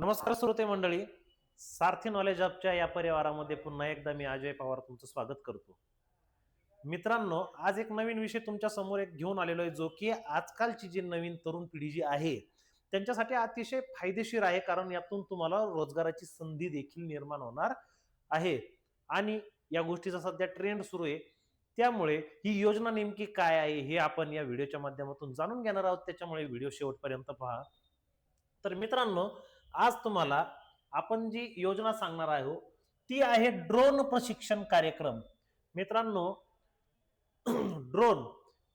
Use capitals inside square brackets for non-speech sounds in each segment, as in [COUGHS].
नमस्कार श्रोते मंडळी. सारथी नॉलेज अपच्या या परिवारामध्ये पुन्हा एकदा मी अजय पवार तुमचं स्वागत करतो. मित्रांनो आज एक नवीन विषय तुमच्यासमोर एक घेऊन आलेलो आहे जो की आजकालची जी नवीन तरुण पिढी जी आहे त्यांच्यासाठी अतिशय फायदेशीर आहे कारण यातून तुम्हाला रोजगाराची संधी देखील निर्माण होणार आहे. आणि या गोष्टीचा सध्या ट्रेंड सुरू आहे. त्यामुळे ही योजना नेमकी काय आहे हे आपण या व्हिडिओच्या माध्यमातून जाणून घेणार आहोत. त्याच्यामुळे व्हिडिओ शेवटपर्यंत पहा. तर मित्रांनो आज तुम्हाला आपण जी योजना सांगणार आहो ती आहे ड्रोन प्रशिक्षण कार्यक्रम. मित्रांनो [CLEARS THROAT] ड्रोन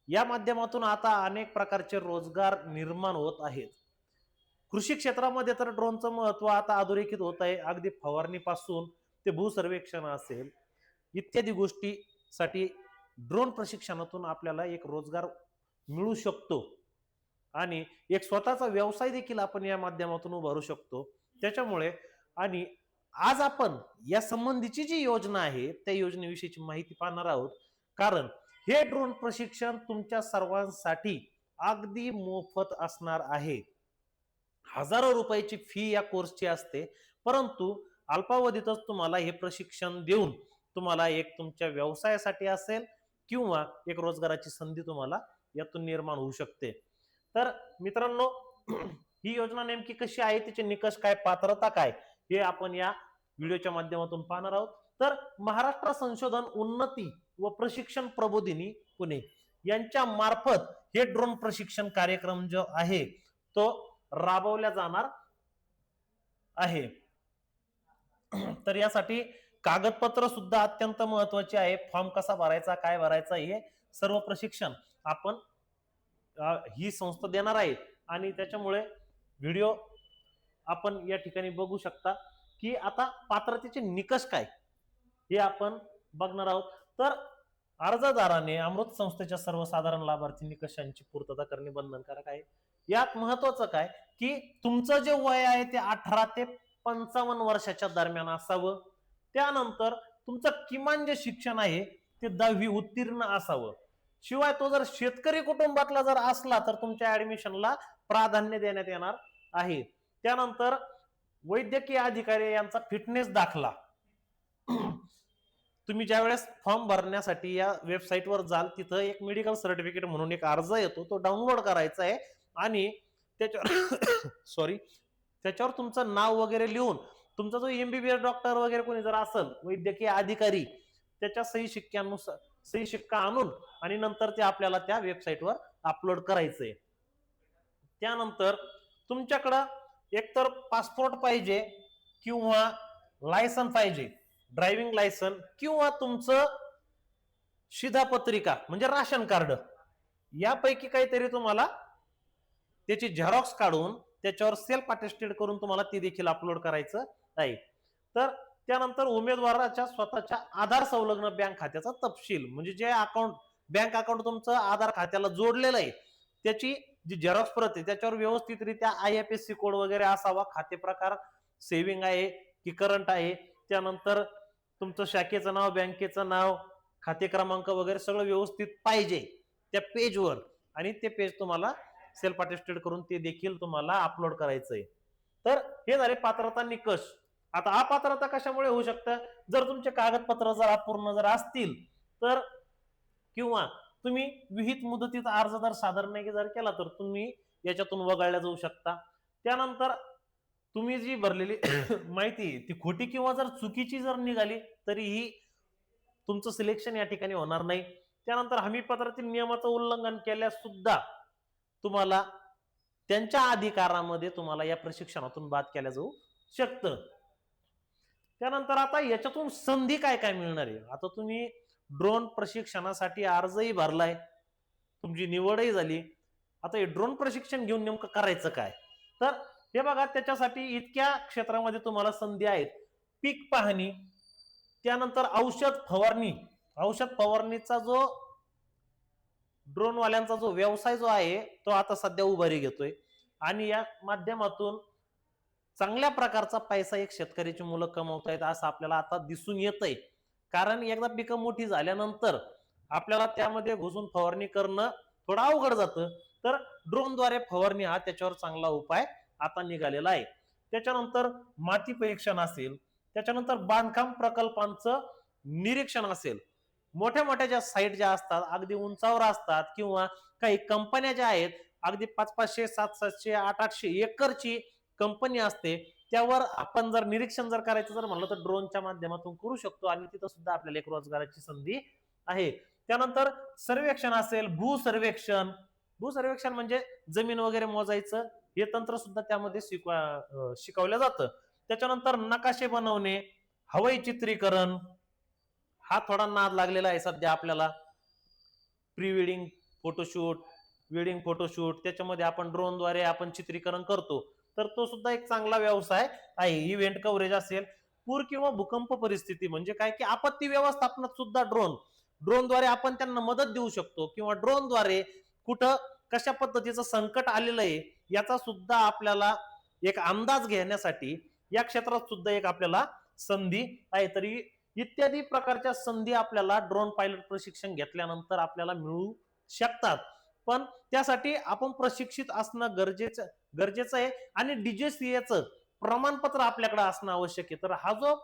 या माध्यमातून आता अनेक प्रकारचे रोजगार निर्माण होत आहेत. कृषी क्षेत्रामध्ये तर ड्रोनचं महत्त्व आता अधोरेखित होत आहे. अगदी फवारणीपासून ते भूसर्वेक्षण असेल इत्यादी गोष्टीसाठी ड्रोन प्रशिक्षणातून आपल्याला एक रोजगार मिळू शकतो. आणि एक स्वतःचा व्यवसाय देखील आपण या माध्यमातून उभारू शकतो. त्याच्यामुळे आणि आज आपण या संबंधीची जी योजना आहे त्या योजनेविषयीची माहिती पाहणार आहोत. कारण हे ड्रोन प्रशिक्षण तुमच्या सर्वांसाठी अगदी मोफत असणार आहे. हजारो रुपयाची फी या कोर्सची असते. परंतु अल्पावधीतच तुम्हाला हे प्रशिक्षण देऊन तुम्हाला एक तुमच्या व्यवसायासाठी असेल किंवा एक रोजगाराची संधी तुम्हाला यातून निर्माण होऊ शकते. तर मित्रांनो [CLEARS THROAT] ही योजना नेमकी कशी आहे? तिचे निकष काय? पात्रता काय? हे आपण या व्हिडिओच्या माध्यमातून पाहणार आहोत. तर महाराष्ट्र संशोधन उन्नती व प्रशिक्षण प्रबोधिनी पुणे यांच्या मार्फत हे ड्रोन प्रशिक्षण कार्यक्रम जो आहे तो राबवला जाणार आहे. [CLEARS THROAT] तर यासाठी कागदपत्र सुद्धा अत्यंत महत्त्वाचे आहे. फॉर्म कसा भरायचा काय भरायचा हे सर्व प्रशिक्षण आपण ही संस्था देणार आहे आणि त्याच्यामुळे व्हिडिओ आपण या ठिकाणी बघू शकता की आता पात्रतेचे निकष काय हे आपण बघणार आहोत. तर अर्जदाराने अमृत संस्थेच्या सर्वसाधारण लाभार्थी निकषांची पूर्तता करणे बंधनकारक आहे. यात महत्वाचं काय की तुमचं जे वय आहे ते अठरा ते पंचावन्न वर्षाच्या दरम्यान असावं. त्यानंतर तुमचं किमान जे शिक्षण आहे ते दहावी उत्तीर्ण असावं. शिवाय तो जर शेतकरी कुटुंबातला जर असला तर तुमच्या ऍडमिशनला प्राधान्य देण्यात येणार आहे. त्यानंतर वैद्यकीय अधिकारी यांचा फिटनेस दाखला. [CLEARS THROAT] तुम्ही ज्यावेळेस फॉर्म भरण्यासाठी या वेबसाईटवर जाल तिथं एक मेडिकल सर्टिफिकेट म्हणून एक अर्ज येतो तो डाउनलोड करायचा आहे आणि त्याच्यावर [COUGHS] सॉरी त्याच्यावर तुमचं नाव वगैरे लिहून तुमचा जो एमबीबीएस डॉक्टर वगैरे कोणी जर असेल वैद्यकीय अधिकारी त्याच्या सही शिक्क्यानुसार सही शिक्का आणून आणि नंतर ते आपल्याला त्या वेबसाईटवर अपलोड करायचंय. त्यानंतर तुमच्याकडं एकतर पासपोर्ट पाहिजे किंवा लायसन पाहिजे ड्रायव्हिंग लायसन किंवा तुमचं शिधापत्रिका म्हणजे राशन कार्ड यापैकी काहीतरी तुम्हाला त्याची झेरॉक्स काढून त्याच्यावर सेल्फ अटेस्टेड करून तुम्हाला ती देखील अपलोड करायचं आहे. तर त्यानंतर उमेदवाराच्या स्वतःच्या आधार संलग्न बँक खात्याचा तपशील म्हणजे जे अकाउंट बँक अकाउंट तुमचं आधार खात्याला जोडलेलं आहे त्याची जी झेरॉक्स प्रत आहे त्याच्यावर व्यवस्थितरित्या I F S C code वगैरे असावा खाते प्रकार सेव्हिंग आहे की करंट आहे त्यानंतर तुमचं शाखेचं नाव बँकेचं नाव खाते क्रमांक वगैरे सगळं व्यवस्थित पाहिजे त्या पेजवर आणि ते पेज तुम्हाला सेल्फ अटेस्टेड करून ते देखील तुम्हाला अपलोड करायचं आहे तर हे झाले पात्रता निकष. आता अपात्रता कशामुळे होऊ शकतं? जर तुमचे कागदपत्र जर अपूर्ण जर असतील तर किंवा तुम्ही विहित मुदतीत अर्ज जर सादर नाही जर केला तर तुम्ही याच्यातून वगळल्या जाऊ शकता. त्यानंतर तुम्ही जी भरलेली [COUGHS] माहिती ती खोटी किंवा जर चुकीची जर निघाली तरीही तुमचं सिलेक्शन या ठिकाणी होणार नाही. त्यानंतर हमीपत्रातील नियमाचं उल्लंघन केल्यास सुद्धा तुम्हाला त्यांच्या अधिकारामध्ये तुम्हाला या प्रशिक्षणातून बाद केल्या जाऊ शकतं. त्यानंतर आता याच्यातून संधी काय काय मिळणार आहे? आता तुम्ही ड्रोन प्रशिक्षणासाठी अर्जही भरलाय. तुमची निवडही झाली. आता हे ड्रोन प्रशिक्षण घेऊन नेमकं करायचं काय? तर हे बघा त्याच्यासाठी इतक्या क्षेत्रामध्ये तुम्हाला संधी आहेत. पीक पाहणी त्यानंतर औषध फवारणी. औषध फवारणीचा जो ड्रोनवाल्यांचा जो व्यवसाय जो आहे तो आता सध्या उभारी घेतोय. आणि या माध्यमातून चांगल्या प्रकारचा पैसा एक शेतकऱ्याची मुलं कमवतायत असं आपल्याला आता दिसून येत आहे कारण एकदा पिकं मोठी झाल्यानंतर आपल्याला त्यामध्ये घुसून फवारणी करणं थोडं अवघड जातं. तर ड्रोनद्वारे फवारणी हा त्याच्यावर चांगला उपाय आता निघालेला आहे. त्याच्यानंतर माती परीक्षण असेल त्याच्यानंतर बांधकाम प्रकल्पांचं निरीक्षण असेल. मोठ्या मोठ्या ज्या साईट ज्या असतात अगदी उंचावर असतात किंवा काही कंपन्या ज्या आहेत अगदी पाच पाचशे सात सातशे आठ आठशे एकरची कंपनी असते त्यावर आपण जर निरीक्षण जर करायचं जर म्हणलं तर ड्रोनच्या माध्यमातून करू शकतो. आणि तिथं सुद्धा आपल्याला एक रोजगाराची संधी आहे. त्यानंतर सर्वेक्षण असेल भू सर्वेक्षण. भू सर्वेक्षण म्हणजे जमीन वगैरे मोजायचं हे तंत्र सुद्धा त्यामध्ये शिकवा शिकवलं जातं. त्याच्यानंतर नकाशे बनवणे हवाई चित्रीकरण. हा थोडा नाद लागलेला आहे सध्या आपल्याला. Pre wedding photoshoot wedding photoshoot त्याच्यामध्ये आपण ड्रोनद्वारे आपण चित्रीकरण करतो. तर तो सुद्धा एक चांगला व्यवसाय आहे. इव्हेंट कव्हरेज असेल पूर किंवा भूकंप परिस्थिती म्हणजे काय की आपत्ती व्यवस्थापनात सुद्धा ड्रोन ड्रोनद्वारे आपण त्यांना मदत देऊ शकतो किंवा ड्रोनद्वारे कुठं कशा पद्धतीचं संकट आलेलं आहे याचा सुद्धा आपल्याला एक अंदाज घेण्यासाठी या क्षेत्रात सुद्धा एक आपल्याला संधी आहे. तरी इत्यादी प्रकारच्या संधी आपल्याला ड्रोन पायलट प्रशिक्षण घेतल्यानंतर आपल्याला मिळू शकतात. पण त्यासाठी आपण प्रशिक्षित असणं गरजेचं गरजेचं आहे. आणि डीजीसीएचं प्रमाणपत्र आपल्याकडे असणं आवश्यक आहे. तर हा जो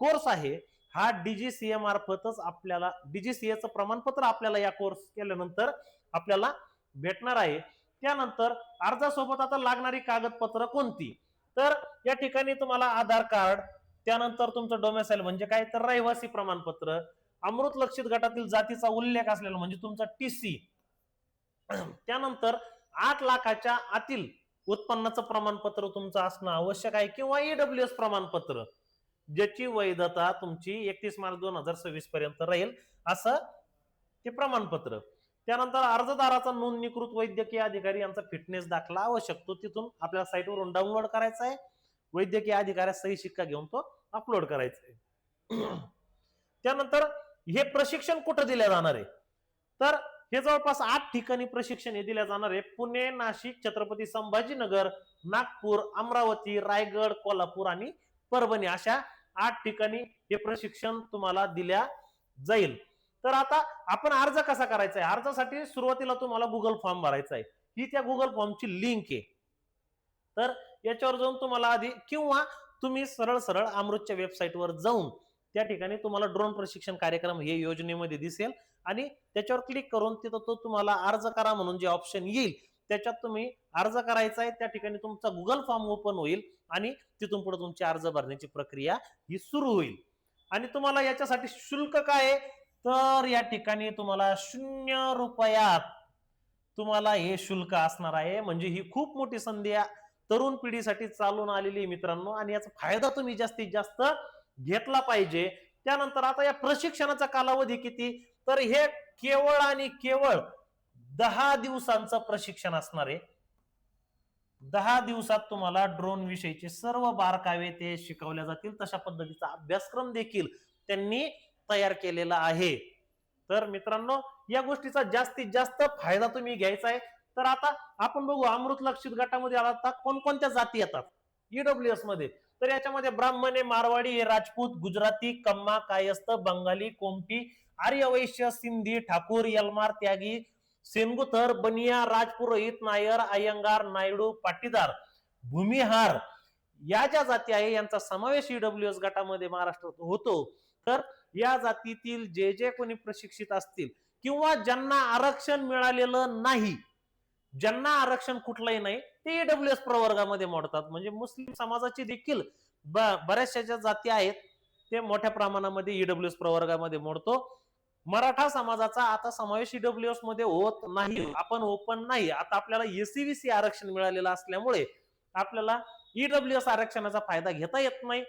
कोर्स आहे हा डीजीसीए मार्फतच आपल्याला डीजीसीएचं प्रमाणपत्र आपल्याला या कोर्स केल्यानंतर आपल्याला भेटणार आहे. त्यानंतर अर्जासोबत आता लागणारी कागदपत्र कोणती? तर या ठिकाणी तुम्हाला आधार कार्ड त्यानंतर तुमचं डोमेसाईल म्हणजे काय? तर रहिवासी प्रमाणपत्र अमृत लक्षित गटातील जातीचा उल्लेख असलेला म्हणजे तुमचा टीसी त्यानंतर आठ लाखाच्या आतील उत्पन्नाचं प्रमाणपत्र तुमचं असणं आवश्यक आहे किंवा ईडब्ल्यू एस प्रमाणपत्र ज्याची वैधता तुमची एकतीस मार्च दोन हजार सव्वीस पर्यंत राहील असं ते प्रमाणपत्र. त्यानंतर अर्जदाराचा नोंदणीकृत वैद्यकीय अधिकारी यांचा फिटनेस दाखला आवश्यक तो तिथून आपल्या साईटवरून डाउनलोड करायचा आहे. वैद्यकीय अधिकाऱ्या सही शिक्का घेऊन तो अपलोड करायचा आहे. त्यानंतर हे प्रशिक्षण कुठं दिले जाणार आहे? तर हे जवळपास आठ ठिकाणी प्रशिक्षण हे दिले जाणार आहे. पुणे नाशिक छत्रपती संभाजीनगर नागपूर अमरावती रायगड कोल्हापूर आणि परभणी अशा आठ ठिकाणी हे प्रशिक्षण तुम्हाला दिल्या जाईल. तर आता आपण अर्ज कसा करायचा आहे? अर्जासाठी सुरुवातीला तुम्हाला गुगल फॉर्म भरायचा आहे. ही त्या गुगल फॉर्मची लिंक आहे. तर याच्यावर जाऊन तुम्हाला आधी किंवा तुम्ही सरळ सरळ अमृतच्या वेबसाईटवर जाऊन त्या ठिकाणी तुम्हाला ड्रोन प्रशिक्षण कार्यक्रम हे योजनेमध्ये दिसेल. आणि त्याच्यावर क्लिक करून तिथं तो तुम्हाला अर्ज करा म्हणून जे ऑप्शन येईल त्याच्यात तुम्ही अर्ज करायचा आहे त्या ठिकाणी तुमचा गुगल फॉर्म ओपन होईल आणि तिथून पुढे तुमची अर्ज भरण्याची प्रक्रिया ही सुरू होईल. आणि तुम्हाला याच्यासाठी शुल्क काय आहे? तर या ठिकाणी तुम्हाला शून्य रुपयात तुम्हाला हे शुल्क असणार आहे. म्हणजे ही खूप मोठी संधी आहे. तरुण पिढीसाठी चालून आलेली आहे मित्रांनो आणि याचा फायदा तुम्ही जास्तीत जास्त घेतला पाहिजे. त्यानंतर आता या प्रशिक्षणाचा कालावधी किती? तर हे केवळ आणि केवळ दहा दिवसांचं प्रशिक्षण असणार आहे. दहा दिवसात तुम्हाला ड्रोन विषयीचे सर्व बारकावे ते शिकवल्या जातील. तशा पद्धतीचा अभ्यासक्रम देखील त्यांनी तयार केलेला आहे. तर मित्रांनो या गोष्टीचा जास्तीत जास्त फायदा तुम्ही घ्यायचा आहे. तर आता आपण बघू अमृत लक्षित गटामध्ये आला आता कोणकोणत्या जाती येतात? ईडब्ल्यू एसमध्ये. तर याच्यामध्ये ब्राह्मणे मारवाडी राजपूत गुजराती कम्मा कायस्थ बंगाली कोमटी आर्यवैश्य सिंधी ठाकूर यलमार त्यागी सेनगुथर बनिया राजपुरोहित नायर अयंगार नायडू पाटीदार भूमिहार या ज्या जाती आहे यांचा समावेश ईडब्ल्यू एस गटामध्ये महाराष्ट्रात होतो. तर या जातीतील जे जे कोणी प्रशिक्षित असतील किंवा ज्यांना आरक्षण मिळालेलं नाही ज्यांना आरक्षण कुठलंही नाही ते ईडब्ल्यू एस प्रवर्गामध्ये मोडतात. म्हणजे मुस्लिम समाजाची देखील बऱ्याचशा ज्या जाती आहेत. ते मोठ्या प्रमाणामध्ये ईडब्ल्यू एस प्रवर्गामध्ये मोडतो. मराठा समाजाचा आता समावेश ईडब्ल्यू एसमध्ये होत नाही. आपण ओपन नाही. आता आपल्याला एसीबीसी आरक्षण मिळालेलं असल्यामुळे आपल्याला ईडब्ल्यू एस आरक्षणाचा फायदा घेता येत नाही.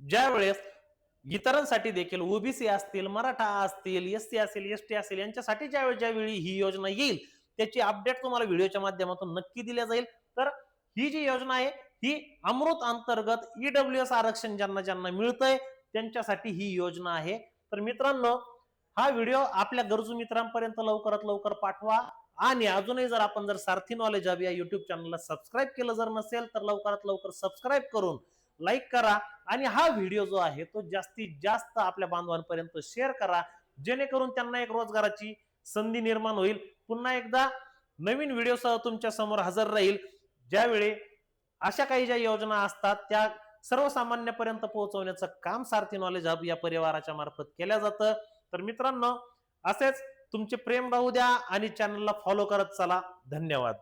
ज्या वेळेस इतरांसाठी देखील ओबीसी असतील मराठा असतील एससी असेल एस टी असेल यांच्यासाठी ज्यावेळी ज्यावेळी ही योजना येईल त्याची अपडेट तुम्हाला व्हिडिओच्या माध्यमातून नक्की दिल्या जाईल. तर ही जी योजना आहे ही अमृत अंतर्गत ईडब्ल्यू एस आरक्षण ज्यांना ज्यांना मिळतंय त्यांच्यासाठी ही योजना आहे. तर मित्रांनो हा व्हिडिओ आपल्या गरजू मित्रांपर्यंत लवकरात लवकर पाठवा. आणि अजूनही जर आपण जर सारथी नॉलेज हवी या युट्यूब चॅनलला सबस्क्राईब केलं जर नसेल तर लवकरात लवकर सबस्क्राईब करून लाईक करा. आणि हा व्हिडिओ जो आहे तो जास्तीत जास्त आपल्या बांधवांपर्यंत शेअर करा. जेणेकरून त्यांना एक रोजगाराची संधी निर्माण होईल. पुन्हा एकदा नवीन व्हिडिओसह तुमच्यासमोर हजर राहील. ज्यावेळी अशा काही ज्या योजना असतात त्या सर्वसामान्यपर्यंत पोहोचवण्याचं काम सारथी नॉलेज हब या परिवाराच्या मार्फत केल्या जातं. तर मित्रांनो असेच तुमचे प्रेम राहू द्या आणि चॅनलला फॉलो करत चला. धन्यवाद.